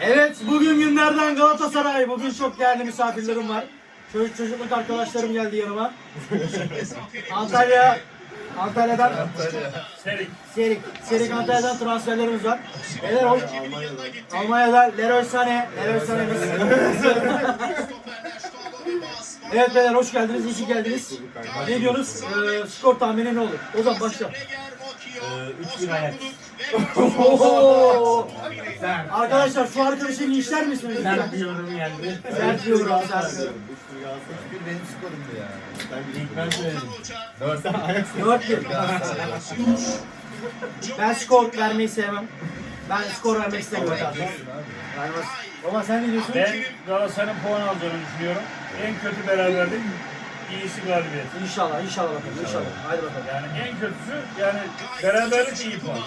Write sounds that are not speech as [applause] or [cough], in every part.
Evet bugün günlerden Galatasaray. Bugün çok değerli misafirlerim var. Çocuk çocukluk arkadaşlarım geldi yanıma. Antalya Antalya'dan Serik. Serik, Serik Antalya'dan transferlerimiz var. Beyler hoş. Almanya'da Leroy Sané, Leroy Sané'miz. [laughs] evet beyler hoş geldiniz, iyi ki geldiniz. Ne diyorsunuz? Ee, skor tahmini ne olur? O zaman başla. 3000 ayak. Oo! Arkadaşlar şu arkadaşı linçler misiniz? Sert bir yorum geldi. Sert bir yorum, sert bir yorum. Bir benim skorumdu ya. İlk ben söyledim. Dört ayak 4-1. Ben skor vermeyi sevmem. Ben skor vermek istemiyorum. Vermez. Ama sen ne diyorsun? Ben Galatasaray'ın puan alacağını düşünüyorum. En kötü beraberlik, iyisi galibiyet. İnşallah, inşallah bakalım, inşallah. Haydi bakalım. Yani en kötüsü yani beraberlik iyi puan.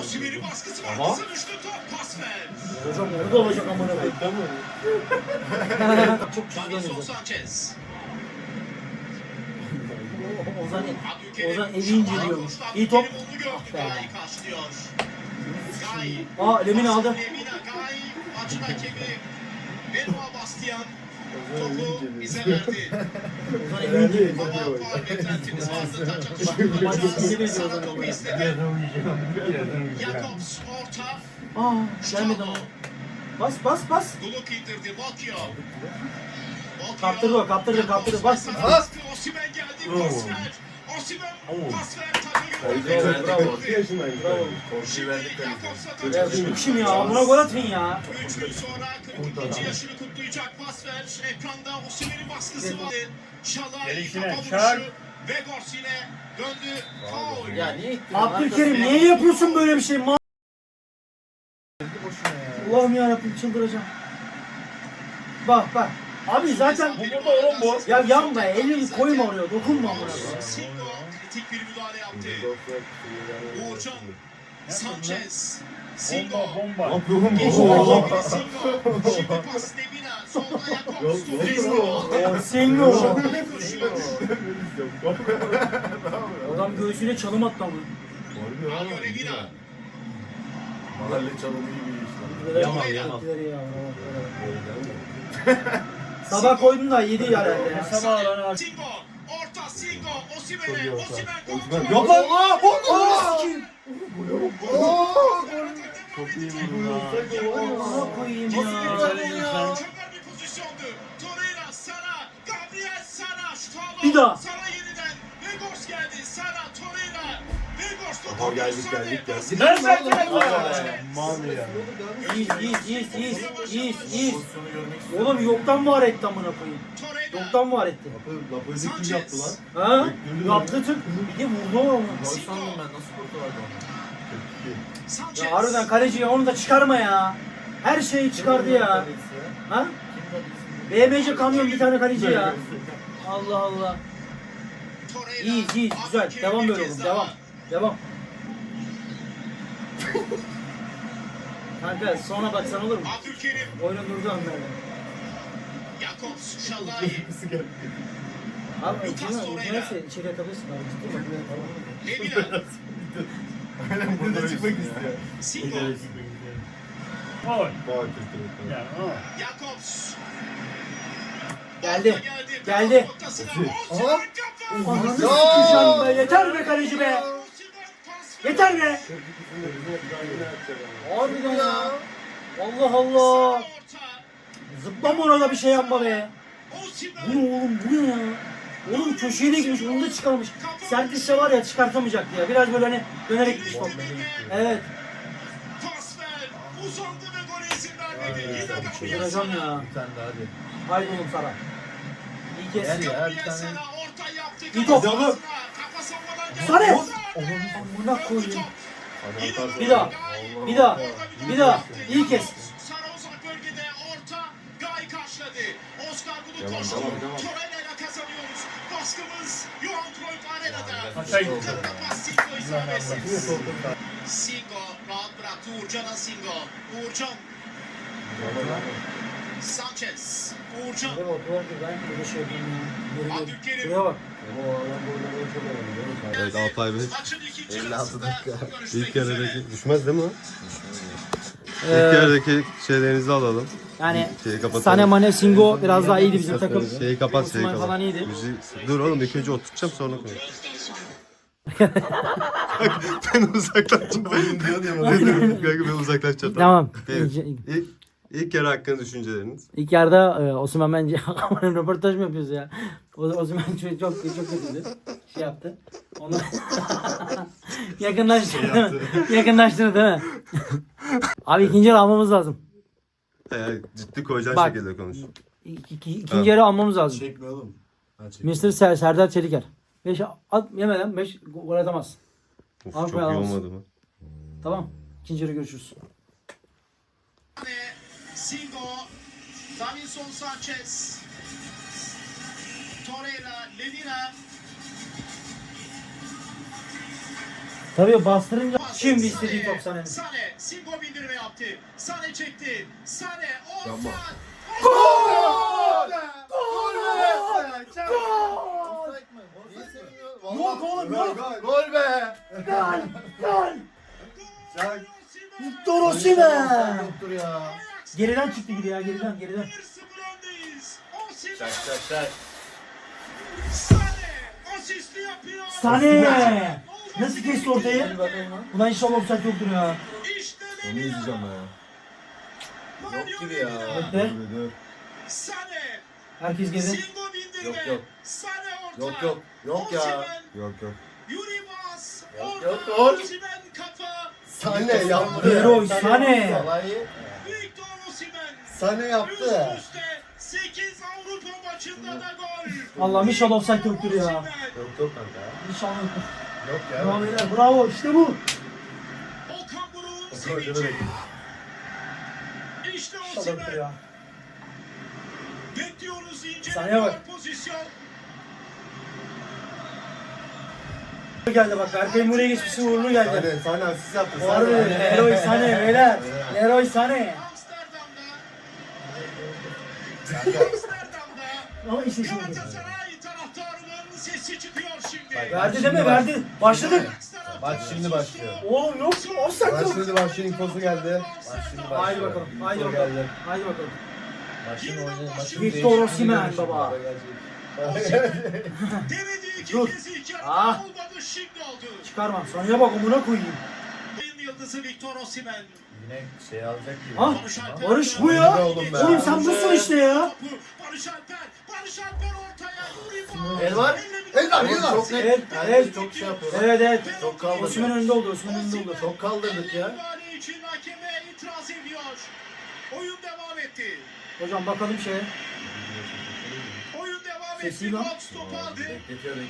Osimhen'in baskısı var. Kısa düştü top pas ver. Hocam orada olacak amına koyayım. [laughs] Çok çizgi Davinson oynuyor. Sanchez. [laughs] Ozan. Ozan evi inceliyormuş. İyi top. Ah be. Gay karşılıyor. Gay. Aa Lemina aldı. Lemina Gay. Maçın hakemi. Benoit Bastian. Topu bize verdi. İnceliyor. Baba faal beklentiniz vardı. Etkili bir Sana topu istedi. Jakobs orta. Aa gelmedi ama. Bas bas bas. Duluk indirdi. Bakio. Kaptırdı o kaptırdı kaptırdı. Bas. Bas. Osimhen geldi. Pas ver. Osimhen pas ver. Tabii Bravo. 2 yaşındayım. Bravo. Korkuyu verdik bu kim ya? Buna gol atın ya. 3 gün sonra 42. yaşını kutlayacak pas ver. Ekranda Osimhen'in baskısı var. Şalay kafa vuruşu. Vegors yine döndü. Faul. Ya niye? Abdülkerim niye yapıyorsun böyle bir şey? Allah'ım yarabbim çıldıracağım. Bak bak. Abi zaten Bu burada oğlum bu. ya yanma elini koyma oraya dokunma koyayım. Singo kritik bir müdahale yaptı. Uğurcan Sanchez. Singo. Bomba bomba. Geçti rakibini Singo. Şimdi pas Lemina. Solda Jakobs. Sengo. Koşuyor. Adam göğsüne çalım attı ama. Mario Lemina. Mahalle çalımı gibi işte. Yaman yaman. [laughs] Sabah koydun da yedi ya herhalde. Sabah lan artık. Singo. Orta Singo. Osimhen'e. Osimhen kontrol. Yok lan. Aa bu. Aa sikeyim. Çok iyi vurdun ha. Amına koyayım ya. Bir pozisyondu. Torreira, Sara, Gabriel Sara, aldı. Bir daha. Aha, geldik, geldik, geldik. De Mal ya. İyiyiz iyiyiz iyiyiz iyiyiz iyiyiz iyiyiz. Oğlum yoktan var etti amına koyayım. Yoktan var etti. Lapözü kim yaptı lan? Ha? Yaptı tık. Bir de vurdu ama. Sandım ben nasıl kurtulardı onu? Ya harbiden kaleci ya onu da çıkarma ya. Her şeyi çıkardı ya. Ha? BMC kamyon bir tane kaleci ya. Allah Allah. İyiyiz iyiyiz güzel. Devam böyle oğlum. Devam. Devam. Kanka sonra baksan olur mu? Abdülkerim. Oyuna durdu anlarım. Jakobs, Şalay. Abi Lucas Torreira. ucuna içeri atabilirsin abi ciddi mi? [laughs] Lemina. Aynen burada çıkmak istiyor. Singo. Gol. Faal kötü. Yani o. Jakobs. Geldi. Geldi. Aha. Ananı sikeceğim be yeter be kaleci be. Yeter be. Harbiden ya. Allah Allah. Zıplama orada bir şey yapma be. Bu ne oğlum bu ne ya? Oğlum köşeye de gitmiş onu da çıkarmış. Sertlikse var ya çıkartamayacaktı ya. Biraz böyle hani dönerek gitmiş top. Evet. Uzandı ve gole izin vermedi. Yine ya. Bir tane daha hadi. Haydi oğlum Sara. İyi kes. Gel ya bir tane. İyi top. Kafasına. Sare. Amına koyayım. Bir daha. Bir daha. Bir daha. İyi kes. Sara uzak bölgede orta. Gay karşıladı. Oscar bunu Devam, koştu. devam, devam. Torreira ile kazanıyoruz. Baskımız Johan Cruyff Arena'da. Kaça gitti? Kırk pas Singo isabetsiz. Singo rahat bıraktı Uğurcan'a Singo. Uğurcan. Sanchez. Uğurcan. Buraya bak, buraya bak, ben böyle şey gel. Abdülkerim. Buraya bak. Evet Alpay Bey. Maçın ikinci 56 yarısında dakika. İlk yarıdaki düşmez değil mi o? Ee, İlk yerdeki şeylerinizi alalım. yani Şeyi kapatalım. Sane Mane Singo biraz daha iyiydi bizim takım. Şeyi kapat, şeyi Osman kapat. falan iyiydi. Müziği... Dur oğlum ilk önce oturtacağım sonra konuş. [laughs] ben uzaklaşacağım. Kanka ben uzaklaşacağım. Tamam. İlk, İlk, yarı hakkında düşünceleriniz. ilk yarıda e, Osman bence [laughs] röportaj mı yapıyoruz ya? O, Osman çok çok çok kötüydü. Şey yaptı. Onu [laughs] yakınlaştırdı. yakınlaştırdı değil mi? Abi ikinci yarı almamız lazım. Eğer ciddi koyacağın Bak. şekilde konuş. İki, iki- ikinci yarı almamız lazım. Çekme oğlum. Mr. Ser, Serdar Çeliker. 5 at yemeden 5 gol atamaz. Of, Avrupa çok iyi alamaz. olmadı mı? Tamam. İkinci yarı görüşürüz. Singo, Davinson Sanchez, Torreira, Ledina, Tabii bastırınca şimdi istediği top Sane'nin. Sane, Singo bindirme yaptı. Sane çekti. Sane, Yapma. Ozan. Yok oğlum, yok. Gol, gol be. Gol! Gol! Çak. Victor Osimhen! Yoktur ya. Geriden çıktı gibi ya geriden geriden. 1-0 öndeyiz. Çak çak çak. Sane. Sane! Nasıl kesti ortayı? Bir bakayım lan. Ulan inşallah offside yoktur ya. Onu izleyeceğim ben ya. Yok gibi ya. Bekle. Dur, dur. Sane, Herkes geride. Singo bindirme. Yok, yok. Sane orta. Yok yok. Yok ya. Yok yok. Yuri Bas. Yok, Orta. yok, gol. Osimhen kafa. Sane yaptı. Leroy Sané. Salayı Sane Üst yaptı. üste 8 Avrupa maçında da gol. Allah'ım inşallah offside yoktur ya. Yok yok kanka. İnşallah yoktur. Yok ya. Bravo beyler bravo işte bu. Okan Buruk'un Okan Hoca'da sevinci. bekliyor. İşte İnşallah yoktur Osimhen. ya. Bekliyoruz Sahneye inceleniyor bak. pozisyon. Geldi bak Berkay buraya geçmişsin uğurlu geldi. Sane, Sane asist yaptı. Mı? Leroy Sané beyler. Leroy Sané. Ama işte şimdi. Galatasaray taraftarının sesi çıkıyor şimdi. Verdi değil mi? Verdi. Başladık. Maç şimdi başlıyor. Oğlum yok offside Maç yok. şimdi başlıyor. infosu geldi. Maç şimdi başlıyor. Haydi bakalım. Haydi İnfo bakalım. geldi. Haydi bakalım. Maçın oyunu. Maçın Victor değişikliğini Osimhen şimdi. baba. Denedi iki Dur. kez ilk yarıda Ah. olmadı şimdi oldu. Çıkarmam. Sonraya bak omuna koyayım. Yıldızı Victor Osimhen. Yine şey alacak gibi. Ha? Barış Alper. Barış bu ya. Oğlum sen busun işte ya. Barış Alper. Barış Alper ortaya. Nuri Bas. El var. Elle El var. bir- El var. Çok net. Evet, evet. çok şey yapıyor. Evet evet. Çok kaldırdı. Osman önünde oldu. Osman önünde oldu. Çok kaldırdık ya. İçin hakeme itiraz ediyor. Oyun devam etti. Hocam bakalım şeye. Oyun devam etti. lan. Box topu aldı.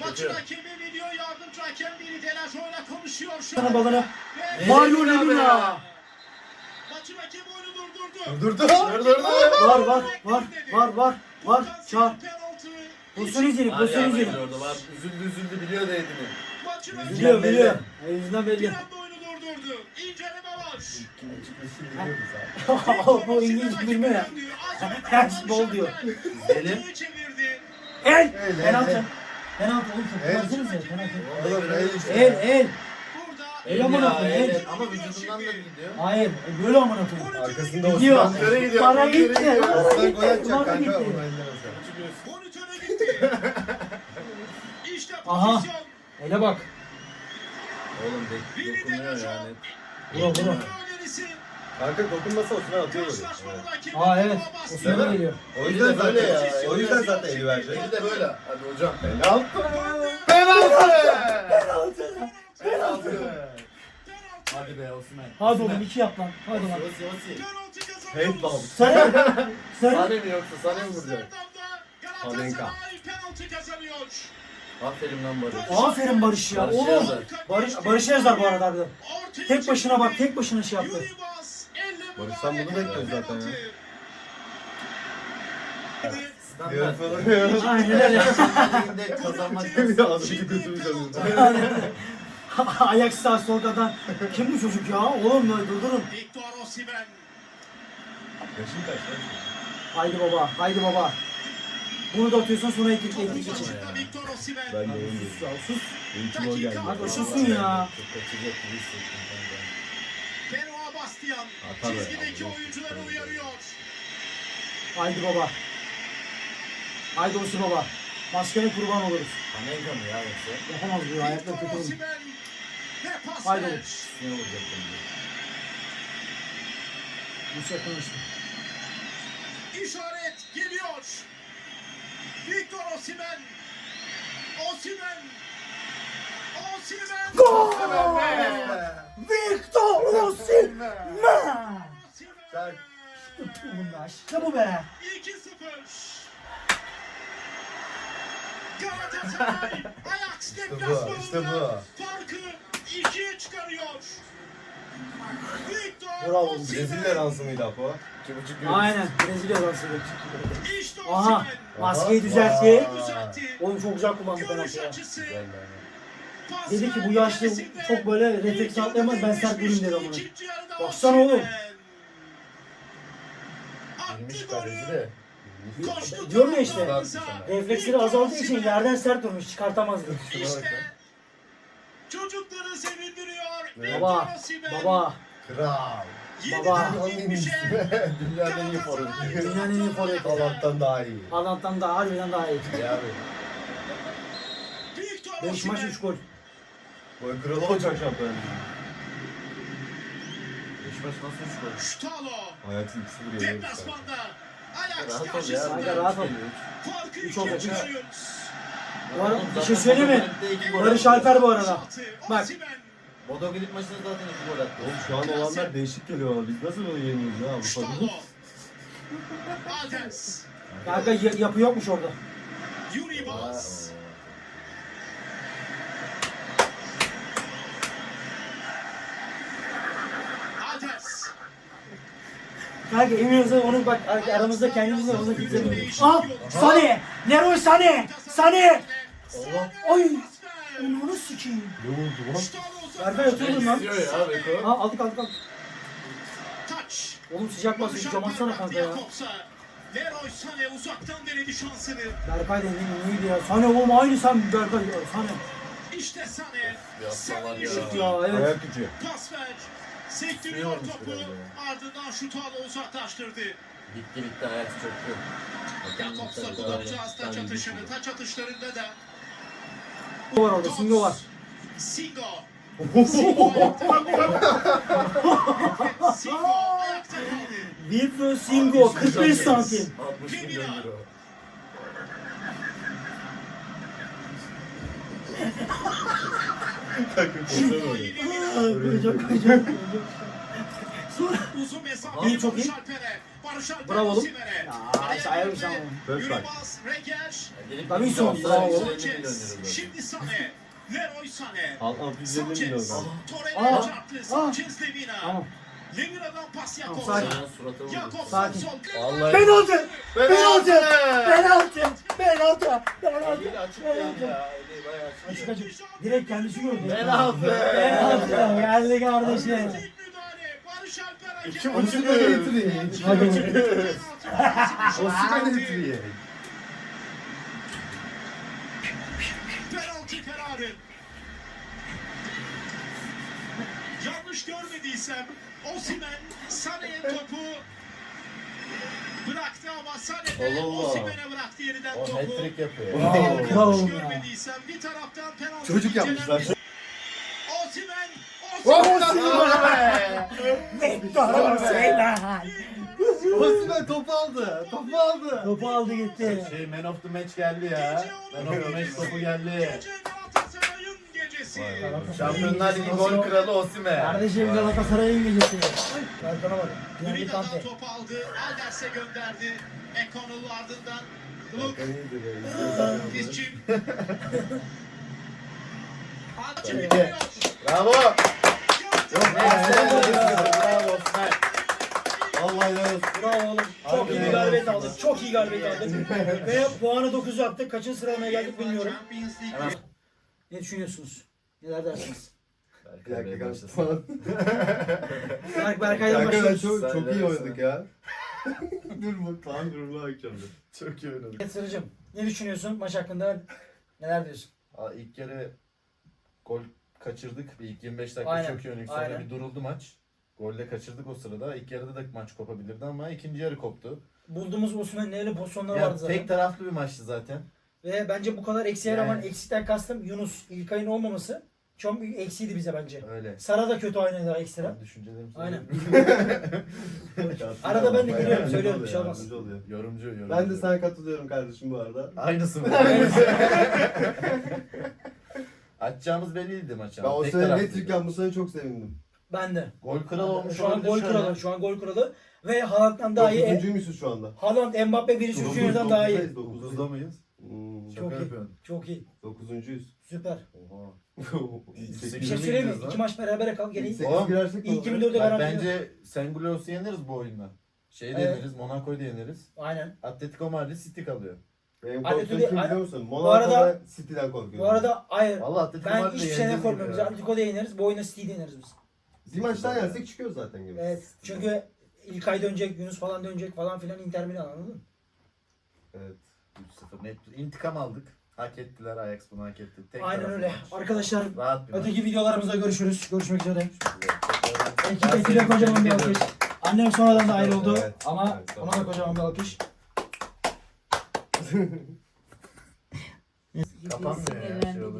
Maçın hakemi video yardımcı hakem Vili Telaşoy'la konuşuyor şu Sana an. balını. Mario Lemina. Maçın hakemi oyunu durdurdu. Durdu. Durdu. Var var var var var var. Çağır. Pozisyon izleyelim. Pozisyon izleyelim. Orada var. Üzüldü üzüldü biliyor değdini. Maçın Biliyor, hakemi Biliyor belli. biliyor. E, Yüzünden bir belli. anda oyunu durdurdu. İnceleme var. Kimin biliyoruz abi. [laughs] Bu İngiliz bilme ya. Her bol diyor. İzleyelim. çevirdi. El. El, Penaltı. el. Penaltı oğlum. El. Penaltı. Penaltı. Oğlum el. El el. Amına koyayım. El. Ama vücudundan da gidiyor. Hayır. e, Böyle amına koyayım. Arkasında Gidiyor. Osman Köre gidiyor. Para Köre gitti. gidiyor. Para Osman gitti. gol atacak Para kanka. gitti. Onu monitöre gitti. işte Aha. pozisyon. Ele bak. Oğlum bek Vili dokunuyor Telaşoy. yani. Vura vura. Önerisi. Kanka dokunmasa Osman atıyor hakemi Aa evet. Bas- Osman'a geliyor. O yüzden böyle ya. O yüzden zaten eli verecek. Eli de böyle. Hadi hocam. Penaltı. Penaltı. Penaltı. Hadi be Osman. Hadi oğlum iki yap lan. Hadi lan. Penaltı Hate kazanıyoruz. bomb. Sarı. Sarı. Sane mi yoksa Sane mi vuracak? Panenka. Penaltı kazanıyor. Aferin lan Barış. Aferin Barış ya. Barış Oğlum. yazar. Barış, Barış yazar bu arada abi. Ortaya Tek başına bak. Tek başına şey yaptı. Yuri Bas, elle Barış, müdahale sen bunu eden bekliyorsun zaten ya. Aynen öyle. Liginde kazanmak az önce götümüz Ayak sağ soldadan. Kim bu çocuk ya? Oğlum ya durdurun. Victor Osimhen. Yaşın kaç lan? Haydi baba. Haydi baba. Bunu da atıyorsun sonra ekip ekip başında Victor Osimhen. Ben de Sus oynuyorum. ya sus. Geldi. Hadi susun ya. Çok kaçacak gibi hissettim Sebastian tabii. çizgideki oyuncuları uyarıyor. Haydi baba. Haydi olsun baba. Maskene kurban oluruz. Panenka mı ya yoksa? Yapamaz bu Victor kötü olur. Haydi oğlum. Ne vuracak şimdi? Nasıl yakınlaştı? İşaret geliyor. Victor Osimhen. Osimhen. Osimhen. Gol! Victor Osimhen! Osimhen. Bunda işte bu be. 2-0. Galatasaray Ajax İşte bu, deplasmanında işte bu. farkı ikiye çıkarıyor. Victor Bravo. Brezilya Osimhen. dansı mıydı Apo? İki buçuk. Aynen. Brezilya dansı. İşte Aha. Osimhen. Maskeyi düzeltti. Oğlum çok güzel kullandı Görüş penaltıyı. açısı. Güzel. Pas Dedi ki bu yaşlı çok böyle refleks ilk atlayamaz ben sert durayım dedi amına. Baksana oğlum. Attı kaleci de. Diyorum ya işte. Refleksleri azaldığı için yerden sert durmuş çıkartamazdı. İşte çocukları sevindiriyor. Baba, baba, Kral. Baba. Dünyanın en iyi forveti. Dünyanın en iyi forveti. Haaland'dan daha iyi. Haaland'dan da harbiden daha iyi. Ya abi. Victor 5 maç Osimhen. 3 gol. Gol kralı olacak şampiyon. Beşiktaş nasıl üç gol? Şutalo. Ajax'ın ikisi bir yeniyor. Deplasmanda. Ajax Rahat ol ya. karşısında. Kanka rahat ol. Farkı Üç ikiye. Bu arada bir şey söyleyeyim mi? Barış Alper bu arada. Bak. Osimhen. Bodo Glit maçında zaten iki gol attı. Oğlum şu an olanlar değişik geliyor bana. Biz nasıl böyle yeniyoruz ya Şutalo. Avrupa'da? Aldens. Kanka y- yapı yokmuş orada. Yuri Bas. Kanka emin olsun onu bak ar- aramızda kendimizle aramızda kimse. Ah! Sane! Leroy Sane! Sane! Oy! Onu sikeyim. Ne oldu lan? Berkay oturdun lan. Ha aldık aldık aldık. Oğlum sıcak basıyor. Cam atsana kanka ya. Leroy Sané uzaktan denedi şansını. Berkay dediğin iyiydi ya. Sane oğlum aynı sen Berkay. Sane. İşte salak ya. şutu. Ya evet. Ayak gücü. Pas ver. Sektiriyor Sürüyormuş topu. Ardından şutu ala uzaklaştırdı. Bitti bitti ayak çöktü. Jakobs'la kullanacağız taç atışını. Taç atışlarında da Singo var orada. Singo var. Singo. Singo ayakta kaldı. [laughs] Singo ayakta kaldı. Wilfred Singo 45 santim. 60 milyon euro. Kanka Singo koşamıyor. Koyacak koyacak. Uzun mesafe İyi, çok iyi. Barış Alper'e. Barış Alper Bravo oğlum. Osimhen'e. Ya, Araya sayarım girdi. sen onu. Yürümez, Reger. Davinson, bravo. Sanchez. Şimdi Sané. Leroy Sané. Al 650 milyon Sanchez. lan. Torreira Aa, çarptı. Sanchez Lemina. Tamam. Lemina'dan pas Jakobs'a. sakin. Jakobs'un Sakin. sol. Vallahi. Penaltı! Penaltı! Penaltı! Penaltı! Penaltı! Penaltı! Eli açık yani ya. Eli bayağı açık. Açık açık. Direkt kendisi gördü. Penaltı! Penaltı! Geldi kardeşim. Barış Alper hakem. İki buçuk. Hadi. Osimhen getiriyor. Penaltı kararı. Yanlış görmediysem Osimhen Sané'ye topu bıraktı ama Sané de Allah Allah. Osimhen'e bıraktı yeniden O topu. hat-trick yapıyor. Bravo. Yanlış görmediysem bir taraftan penaltı Çocuk yapmışlar. Victor Osimhen! Osimhen topu aldı. Topu aldı. Topu aldı gitti. Şey man of the match geldi ya. Man of the match topu geldi. Şampiyonlar Ligi gol kralı Osimhen. Kardeşim Galatasaray'ın gecesi. Berkan'a bak. Grida'dan Kante. top aldı. Alders'e gönderdi. Ekonul ardından. Gluk Dizcim. Hancı Tabii. bitiriyor. Bravo. Bravo Osimhen. Vallahi helal olsun. Bravo oğlum. Çok iyi bir galibiyet aldık. Çok iyi galibiyet aldık. [laughs] Ve puanı 9 yaptık. Kaçıncı sıralamaya geldik bilmiyorum. Champions League Hemen. Ne düşünüyorsunuz? Neler dersiniz? Bir dakika başlasın. Berk Berkay'dan Arkadaşlar başlıyoruz. çok, Sen çok iyi oynadık ya. [laughs] Dur bu tam durumuna bakacağım. Çok iyi oynadık. Evet Sırıcım. Ne düşünüyorsun maç hakkında? Neler diyorsun? Aa, ilk kere gol kaçırdık. Bir ilk 25 dakika Aynen, çok iyi oynadık. Sonra aynen. bir duruldu maç. Golle kaçırdık o sırada. İlk yarıda da maç kopabilirdi ama ikinci yarı koptu. Bulduğumuz Osimhen'in öyle pozisyonları Ya, vardı zaten. tek taraflı bir maçtı zaten. Ve bence bu kadar eksiğe Yani. rağmen eksikten kastım Yunus İlkay'ın olmaması çok büyük eksiydi bize bence. Öyle. Sara da kötü oynadı ekstra. Ben düşüncelerimi Aynen. [laughs] Arada ben de Bayağı gülüyorum, yardımcı söylüyorum, bir şey olmaz. yardımcı oluyor. Yorumcu, yorumcu. Ben de sana katılıyorum kardeşim bu arada. Aynısı mı? [laughs] [laughs] Açacağımız belliydi maç Ben ama. o Tek sene taraflıydı. Türkan bu sene çok sevindim. Ben de. Gol kralı olmuş Şu an olabilir gol kralı. Şu an gol kralı. Ve Haaland'dan daha iyi. Dokuzuncuyuz şu anda. Haaland, Mbappe, Vinicius Junior'dan daha iyi. Dokuzda mıyız? Çok Şaka iyi. yapıyorsun. Çok iyi. Dokuzuncuyuz. Süper. Oha. Bir şey mi söyleyeyim mi? İki maç berabere kal. Gene Sekiz Oğlum, girersek ne ilk olur? 24'ü Bak, garanti. bence Sengulos'u yeneriz bu oyunda. Şey de Evet. yeneriz, Monaco'yu da yeneriz. Aynen. Atletico Madrid City kalıyor. Benim Atletico korktuğum kim Ay- biliyor musun? Bu Monaco'da arada- City'den korkuyorum. Bu arada hayır. Valla Atletico Ben hiçbir şeyden yeneceğiz gibi korkmuyorum. Biz ya. Atletico'da yeneriz. Bu oyunda City'de yeneriz biz. bir maç daha yersek çıkıyoruz zaten gibi. Evet. Çünkü İlkay dönecek, Yunus falan dönecek falan filan Inter Milan anladın mı? Evet. 3-0 net. İntikam aldık. Hak ettiler Ajax bunu hak etti. Tek Aynen taraflı öyle. maç. Arkadaşlar Rahat bir maç. öteki videolarımızda görüşürüz. Görüşmek üzere. Ekip Ben ekibe seni kocaman bir tebrik alkış. ediyorum. Annem sonradan da ayrıldı Evet, ama evet, ona tamam. da kocaman bir alkış. [laughs] Kapanmıyor ya. Şey olur.